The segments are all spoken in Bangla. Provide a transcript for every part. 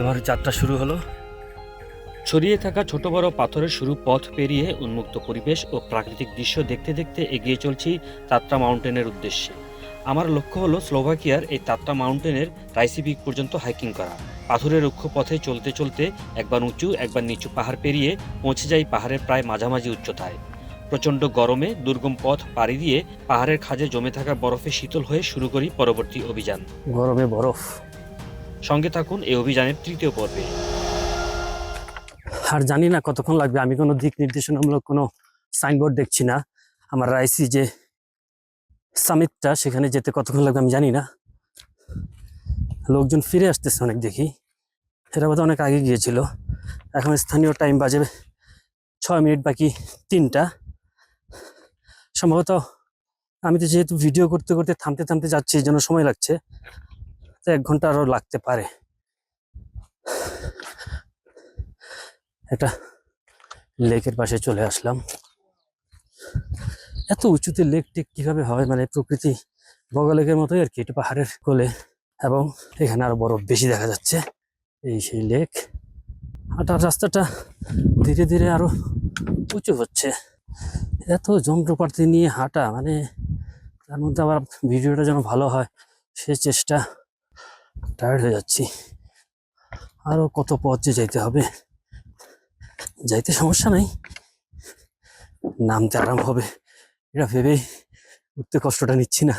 আমার যাত্রা শুরু হলো। ছড়িয়ে থাকা ছোট বড় পাথরের শুরু পথ পেরিয়ে উন্মুক্ত পরিবেশ ও প্রাকৃতিক দৃশ্য দেখতে দেখতে এগিয়ে চলছি তাত্রা মাউন্টেনের উদ্দেশ্যে। আমার লক্ষ্য হলো স্লোভাকিয়ার এই তাত্রা মাউন্টেনের রাইসি পিক পর্যন্ত হাইকিং করা। পাথরের রুক্ষ পথে চলতে চলতে একবার উঁচু একবার নিচু পাহাড় পেরিয়ে পৌঁছে যাই পাহাড়ের প্রায় মাঝামাঝি উচ্চতায়। প্রচণ্ড গরমে দুর্গম পথ পাড়ি দিয়ে পাহাড়ের খাজে জমে থাকা বরফে শীতল হয়ে শুরু করি পরবর্তী অভিযান। গরমে বরফ। সঙ্গে থাকুন এই অভিযানের তৃতীয় পর্বে। আর জানি না কতক্ষণ লাগবে, আমি কোনো দিক নির্দেশনামূলক কোনো সাইনবোর্ড দেখছি না। আমার রাইসি যে সামিটটা সেখানে যেতে কতক্ষণ লাগবে আমি জানি না। লোকজন ফিরে আসতেছে অনেক দেখি। এরা বোধহয় অনেক আগে গিয়েছিল। এখন স্থানীয় টাইম বাজে ছয় মিনিট, বাকি তিনটা। সম্ভবত আমি তো যেহেতু ভিডিও করতে করতে থামতে থামতে যাচ্ছি, এই জন্য সময় লাগছে। তো এক ঘণ্টা আরও লাগতে পারে। একটা লেকের পাশে চলে আসলাম। এত উঁচুতে লেক টেক কীভাবে হয়? মানে প্রকৃতি বগলেকের মতোই আর কি। এটা পাহাড়ের কোলে এবং এখানে আরও বরফ বেশি দেখা যাচ্ছে এই সেই লেক। হাঁটার রাস্তাটা ধীরে ধীরে আরও উঁচু হচ্ছে। এত যন্ত্রপাতি নিয়ে হাঁটা মানে তার মধ্যে আবার ভিডিওটা যেন ভালো হয়, সে চেষ্টা টায়ার্ড হয়ে যাচ্ছি। আরও কত পথ যে যাইতে হবে। যাইতে সমস্যা নাই। নামতে আরাম হবে। এটা ভেবেই উঠতে কষ্টটা নিচ্ছি না।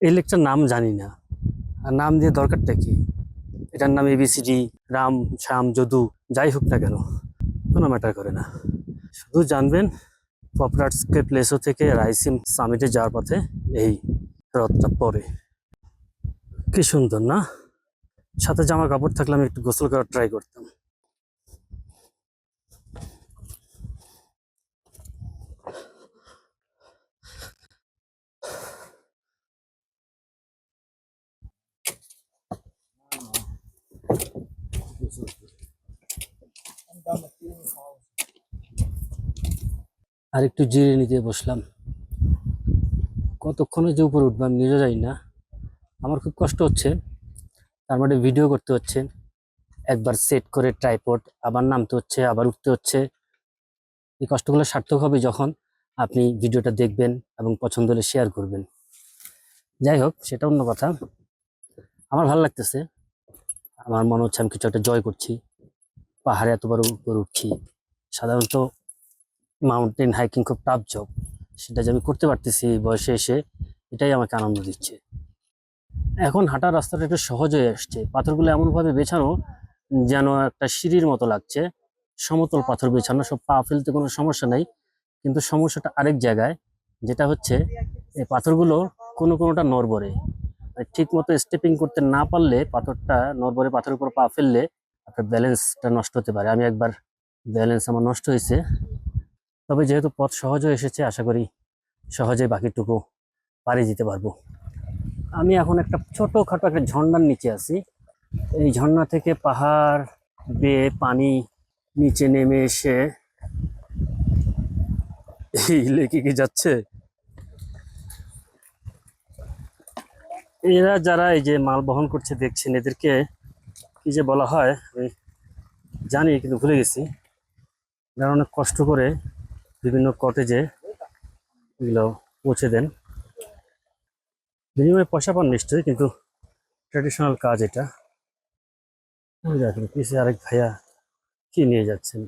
এই লেকটার নাম জানি না। আর নাম দিয়ে দরকারটা কি? এটার নাম এবিসিডি রাম, শ্যাম, যদু, যাই হোক না কেন, কোনো ম্যাটার করে না। শুধু জানবেন পপুলার প্লেসও থেকে রাইসিম সামিটে যাওয়ার পথে এই রথটা পরে কি সুন্দর না? সাথে জামা কাপড় থাকলে আমি একটু গোসল করার ট্রাই করতাম। আর একটু জিরে নিতে বসলাম। কতক্ষণে যে উপরে উঠবো আমি নিজে যাই না। আমার খুব কষ্ট হচ্ছে। তার মানে ভিডিও করতে হচ্ছে। একবার সেট করে ট্রাইপড আবার নামতে হচ্ছে, আবার উঠতে হচ্ছে। এই কষ্টগুলো সার্থক হবে যখন আপনি ভিডিওটা দেখবেন এবং পছন্দ হলে শেয়ার করবেন। যাই হোক, সেটা অন্য কথা। আমার ভালো লাগতেছে। আমার মনে হচ্ছে আমি কিছু একটা জয় করছি। পাহাড়ে এতবার উপরে উঠছি। সাধারণত মাউন্টেন হাইকিং খুব টাফ জব সেটা যে আমি করতে পারতেছি এই বয়সে এসে, এটাই আমাকে আনন্দ দিচ্ছে। এখন হাঁটার রাস্তাটা একটু সহজ হয়ে আসছে। পাথরগুলো এমনভাবে বেছানো যেন একটা সিঁড়ির মতো লাগছে। সমতল পাথর বেছানো, সব পা ফেলতে কোনো সমস্যা নাই। কিন্তু সমস্যাটা আরেক জায়গায়, যেটা হচ্ছে এই পাথরগুলো কোনো কোনোটা নড়বড়ে। ঠিক মতো স্টেপিং করতে না পারলে পাথরটা নড়বড়ে পাথরের উপর পা ফেললে আপনার ব্যালেন্সটা নষ্ট হতে পারে। আমি একবার ব্যালেন্স আমার নষ্ট হয়েছে। তবে যেহেতু পথ সহজ হয়ে এসেছে, আশা করি সহজে বাকিটুকু পাড়ি দিতে পারব। আমি এখন একটা ছোটোখাটো একটা ঝর্ণার নিচে আছি। এই ঝর্ণা থেকে পাহাড় বেয়ে পানি নিচে নেমে এসে এই লেকে কি যাচ্ছে? এরা যারা এই যে মাল বহন করছে দেখছেন, এদেরকে কি যে বলা হয়, আমি জানি, কিন্তু ভুলে গেছি। যারা অনেক কষ্ট করে বিভিন্ন কটেজে এগুলো পৌঁছে দেন। বিনিময়ে পয়সা পান নিশ্চয়ই, কিন্তু ট্র্যাডিশনাল কাজ এটা। দেখেন আরেক ভাইয়া কি নিয়ে যাচ্ছেন?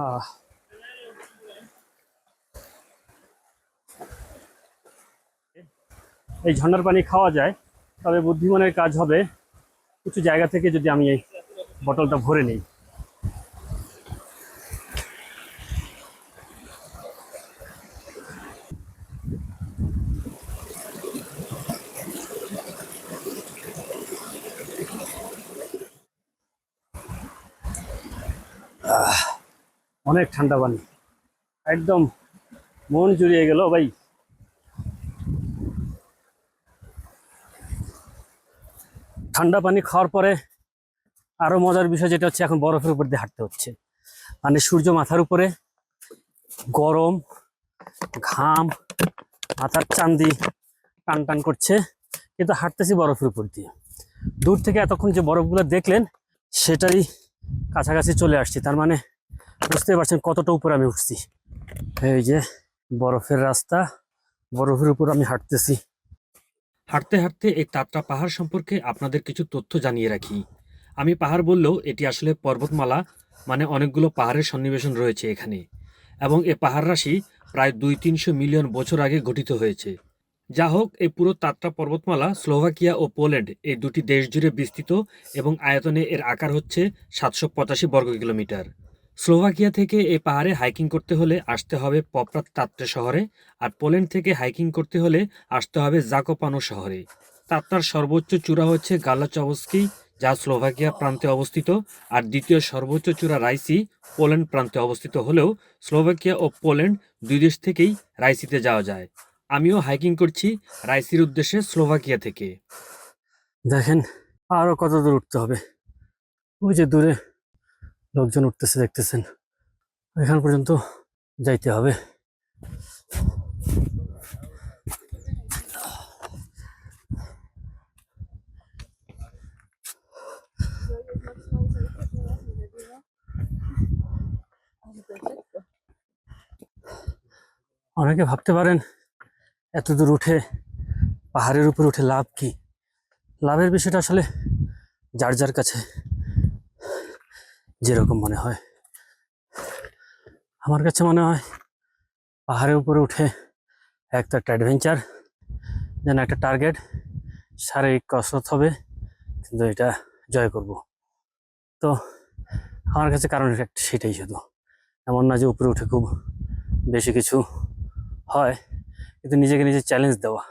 আহ এই ঝর্ণার পানি খাওয়া যায়, তবে বুদ্ধিমানের কাজ হবে। কিছু জায়গা থেকে যদি আমি এই বটলটা ভরে নিই। অনেক ঠান্ডা পানি। একদম মন জুড়িয়ে গেল ভাই। ঠান্ডা পানি খাওয়ার পরে আরও মজার বিষয় যেটা হচ্ছে এখন বরফের উপর দিয়ে হাঁটতে হচ্ছে। মানে সূর্য মাথার উপরে গরম, ঘাম, মাথার চান্দি টান টান করছে, কিন্তু হাঁটতেছি বরফের উপর দিয়ে। দূর থেকে এতক্ষণ যে বরফগুলো দেখলেন, সেটারই কাছাকাছি চলে আসছি। তার মানে বুঝতে পারছেন কতটা উপরে আমি উঠছি। এই যে বরফের রাস্তা, বরফের উপর আমি হাঁটতেছি। হাঁটতে হাঁটতে এই তাত্রা পাহাড় সম্পর্কে আপনাদের কিছু তথ্য জানিয়ে রাখি। আমি পাহাড় বললেও এটি আসলে পর্বতমালা মানে অনেকগুলো পাহাড়ের সন্নিবেশন রয়েছে এখানে। এবং এ পাহাড় রাশি প্রায় দুই তিনশো মিলিয়ন বছর আগে গঠিত হয়েছে। যা হোক, এই পুরো তাত্রা পর্বতমালা, স্লোভাকিয়া ও পোল্যান্ড এই দুটি দেশ জুড়ে বিস্তৃত এবং আয়তনে এর আকার হচ্ছে সাতশো পঁচাশি বর্গ কিলোমিটার স্লোভাকিয়া থেকে এই পাহাড়ে হাইকিং করতে হলে আসতে হবে পপরাত তাত্রে শহরে আর পোল্যান্ড থেকে হাইকিং করতে হলে আসতে হবে জাকোপানো শহরে। তাত্রার সর্বোচ্চ চূড়া হচ্ছে গালাচবস্কি যা স্লোভাকিয়া প্রান্তে অবস্থিত, আর দ্বিতীয় সর্বোচ্চ চূড়া রাইসি পোল্যান্ড প্রান্তে অবস্থিত হলেও স্লোভাকিয়া ও পোল্যান্ড দুই দেশ থেকেই রাইসিতে যাওয়া যায়। আমিও হাইকিং করছি রাইসির উদ্দেশ্যে স্লোভাকিয়া থেকে। দেখেন আরও কত দূর উঠতে হবে। ওই যে দূরে লোকজন উঠতেছে, দেখতেছেন। এখান পর্যন্ত যাইতে হবে। অনেকে ভাবতে পারেন, এত দূর উঠে পাহাড়ের উপর উঠে লাভ কি? লাভের বিষয়টা আসলে যার যার কাছে। যেরকম মনে হয়। আমার কাছে মনে হয় পাহাড়ের উপরে উঠে এক তো একটা অ্যাডভেঞ্চার, যেন একটা টার্গেট, শারীরিক কসরত হবে, কিন্তু এটা জয় করব। তো আমার কাছে কারণ একটা সেটাই শুধু। এমন না যে উপরে উঠে খুব বেশি কিছু হয়, কিন্তু নিজেকে নিজে চ্যালেঞ্জ দেওয়া।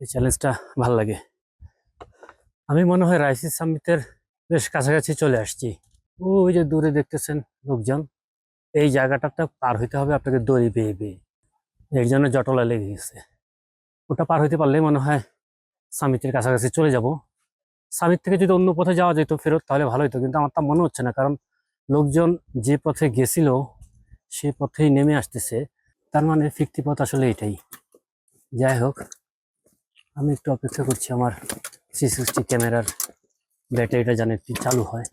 এই চ্যালেঞ্জটা ভালো লাগে। আমি মনে হয় রাইসি সামিটের বেশ কাছাকাছি চলে আসছি। ওই যে দূরে দেখতেছেন লোকজন, এই জায়গাটাতে পার হইতে হবে আপনাকে দড়ি বেয়ে বেয়ে। এর জন্য জটলা লেগে গেছে। ওটা পার হইতে পারলে মনে হয় সামিটের কাছাকাছি চলে যাব। সামিট থেকে যদি অন্য পথে যাওয়া যেত ফেরত, তাহলে ভালো হতো কিন্তু আমার তা মনে হচ্ছে না, কারণ লোকজন যে পথে গেছিল, সে পথেই নেমে আসতেছে। তার মানে ফিরতি পথ আসলে এটাই। যাই হোক, আমি একটু অপেক্ষা করছি আমার সি সিক্সটি ক্যামেরার ব্যাটারিটা যেন একটু চালু হয়।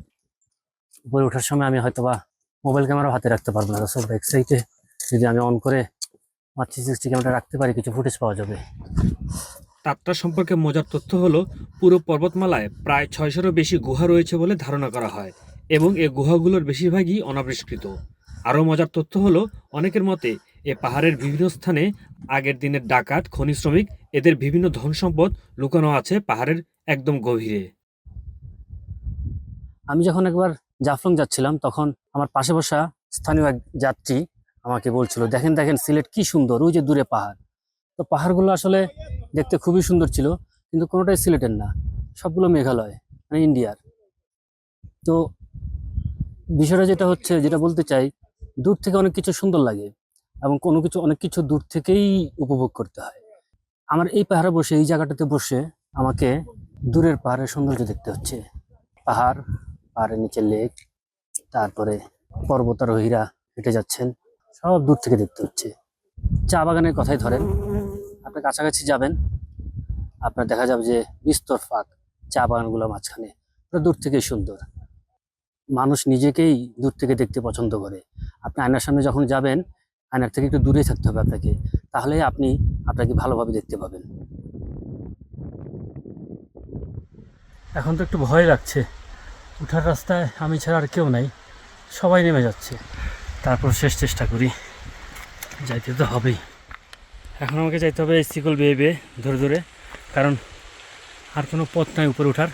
উপরে ওঠার সময় আমি হয়তো বা মোবাইল ক্যামেরা হাতে রাখতে পারব না। সব ব্যাক সাইডে যদি আমি অন করে আমার থ্রি সিক্সটি ক্যামেরা রাখতে পারি কিছু ফুটেজ পাওয়া যাবে। তাত্রা সম্পর্কে মজার তথ্য হলো পুরো পর্বতমালায় প্রায় ছয়শোরও বেশি গুহা রয়েছে বলে ধারণা করা হয় এবং এই গুহাগুলোর বেশিরভাগই অনাবিষ্কৃত। আরও মজার তথ্য হলো অনেকের মতে এ পাহাড়ের বিভিন্ন স্থানে আগের দিনের ডাকাত খনি শ্রমিক এদের বিভিন্ন ধন সম্পদ লুকানো আছে পাহাড়ের একদম গভীরে। আমি যখন একবার জাফলং যাচ্ছিলাম, তখন আমার পাশে বসা স্থানীয় এক যাত্রী আমাকে বলছিল, দেখেন দেখেন, সিলেট কি সুন্দর, ওই যে দূরে পাহাড়। তো পাহাড়গুলো আসলে দেখতে খুবই সুন্দর ছিল, কিন্তু কোনোটাই সিলেটের না, সবগুলো মেঘালয় মানে ইন্ডিয়ার। তো বিষয়টা যেটা হচ্ছে, যেটা বলতে চাই, দূর থেকে অনেক কিছু সুন্দর লাগে এবং কোনো কিছু, অনেক কিছু দূর থেকেই উপভোগ করতে হয়। আমার এই পাহাড়ে বসে, এই জায়গাটাতে বসে আমাকে দূরের পাহাড়ের সৌন্দর্য দেখতে হচ্ছে। পাহাড় পাহাড়ের নিচে লেক, তারপরে পর্বতারোহীরা হেঁটে যাচ্ছেন। সব দূর থেকে দেখতে হচ্ছে। চা বাগানের কথাই ধরেন। আপনি কাছাকাছি যাবেন, আপনার দেখা যাবে যে বিস্তর ফাঁক, চা বাগানগুলো মাঝখানে দূর থেকেই সুন্দর। মানুষ নিজেকেই দূর থেকে দেখতে পছন্দ করে। আপনি আয়নার সামনে যখন যাবেন, আয়নার থেকে একটু দূরে থাকতে হবে আপনাকে। তাহলে আপনি আপনাকে ভালোভাবে দেখতে পাবেন। এখন তো একটু ভয় লাগছে। উঠার রাস্তায় আমি ছাড়া আর কেউ নাই। সবাই নেমে যাচ্ছে। তারপর শেষ চেষ্টা করি। যাইতে তো হবেই। এখন আমাকে যাইতে হবে সিকল বেয়ে বেয়ে, ধরে ধরে। কারণ আর কোনো পথ নাই উপরে উঠার।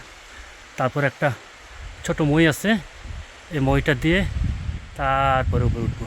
তারপর একটা ছোট মই আছে। এই মইটা দিয়ে তারপরে উপরে উঠবো।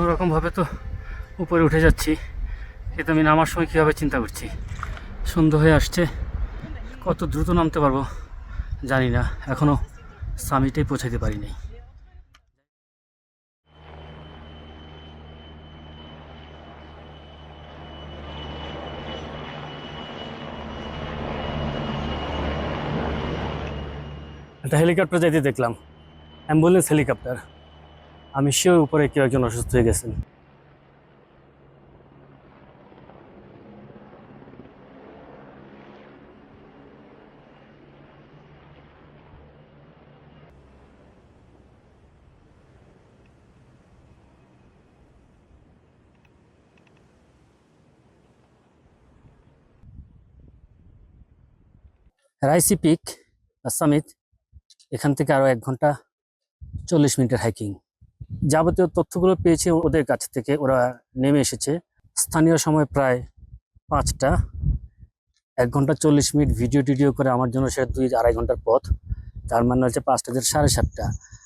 রকমভাবে তো উপরে উঠে যাচ্ছি। কিন্তু আমি নামার সময় কীভাবে চিন্তা করছি? সন্ধ্যা হয়ে আসছে। কত দ্রুত নামতে পারব জানি না। এখনও সামিটেই পৌঁছাতে পারিনি। একটা হেলিকপ্টার যাইতে দেখলাম। Ambulance helicopter. আমি শিওর উপরে কেউ একজন অসুস্থ হয়ে গেছেন। রাইসি পিক সামিট এখান থেকে আরও এক ঘণ্টা, চল্লিশ মিনিটের হাইকিং যাবতীয় তথ্যগুলো পেয়েছে ওদের কাছ থেকে, ওরা নেমে এসেছে। স্থানীয় সময় প্রায় পাঁচটা। এক ঘণ্টা চল্লিশ মিনিট ভিডিও টিডিও করে আমার জন্য সেটা দুই আড়াই ঘণ্টার পথ। তার মানে হচ্ছে পাঁচটা থেকে সাড়ে সাতটা।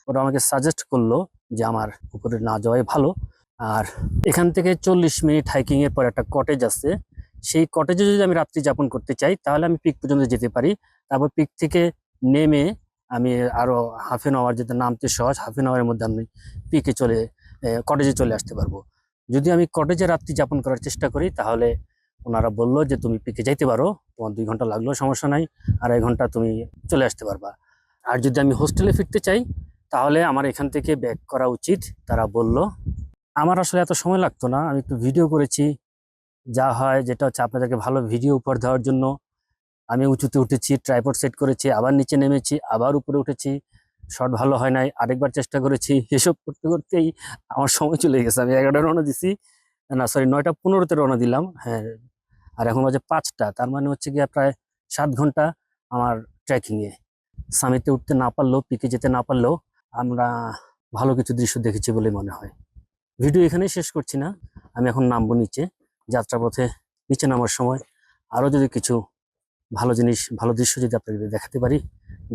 ওরা আমাকে সাজেস্ট করল যে আমার পুকুরে না যাওয়াই ভালো। আর এখান থেকে চল্লিশ মিনিট হাইকিংয়ের পর একটা কটেজ আছে। সেই কটেজে যদি আমি রাত্রি যাপন করতে চাই, তাহলে আমি পিক পর্যন্ত যেতে পারি। তারপর পিক থেকে নেমে আমি আরও হাফ এন আওয়ার যেতে নামতে সহজ হাফ এন আওয়ারের মধ্যে আমি পিকে চলে কটেজে চলে আসতে পারব। যদি আমি কটেজে রাত্রি যাপন করার চেষ্টা করি, তাহলে ওনারা বলল যে, তুমি পিকে যাইতে পারো, তোমার দুই ঘণ্টা লাগলেও সমস্যা নাই, আড়াই ঘণ্টা তুমি চলে আসতে পারবা। আর যদি আমি হোস্টেলে ফিরতে চাই, তাহলে আমার এখান থেকে ব্যাক করা উচিত। তারা বলল, আমার আসলে এত সময় লাগতো না, আমি একটু ভিডিও করেছি। যা হয়, যেটা হচ্ছে আপনাদেরকে ভালো ভিডিও উপহার দেওয়ার জন্য আমি উঁচুতে উঠেছি ট্রাইপড সেট করেছি, আবার নিচে নেমেছি, আবার উপরে উঠেছি। শট ভালো হয় নাই, আরেকবার চেষ্টা করেছি, এসব করতে করতেই আমার সময় চলে গেছে। আমি এগারোটা রওনা দিছি। না সরি নয়টা পনেরোতে রওনা দিলাম। হ্যাঁ আর এখন বাজে পাঁচটা। তার মানে হচ্ছে গিয়ে প্রায় সাত ঘণ্টা আমার ট্রেকিংয়ে সামিতে উঠতে না পারলেও পিকে যেতে না পারলেও আমরা ভালো কিছু দৃশ্য দেখেছি বলে মনে হয়। ভিডিও এখানেই শেষ করছি না। আমি এখন নামবো নিচে, যাত্রাপথে নিচে নামার সময়। আরও যদি কিছু ভালো জিনিস ভালো দৃশ্য যদি আপনাদের দেখাতে পারি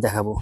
দেখাবো।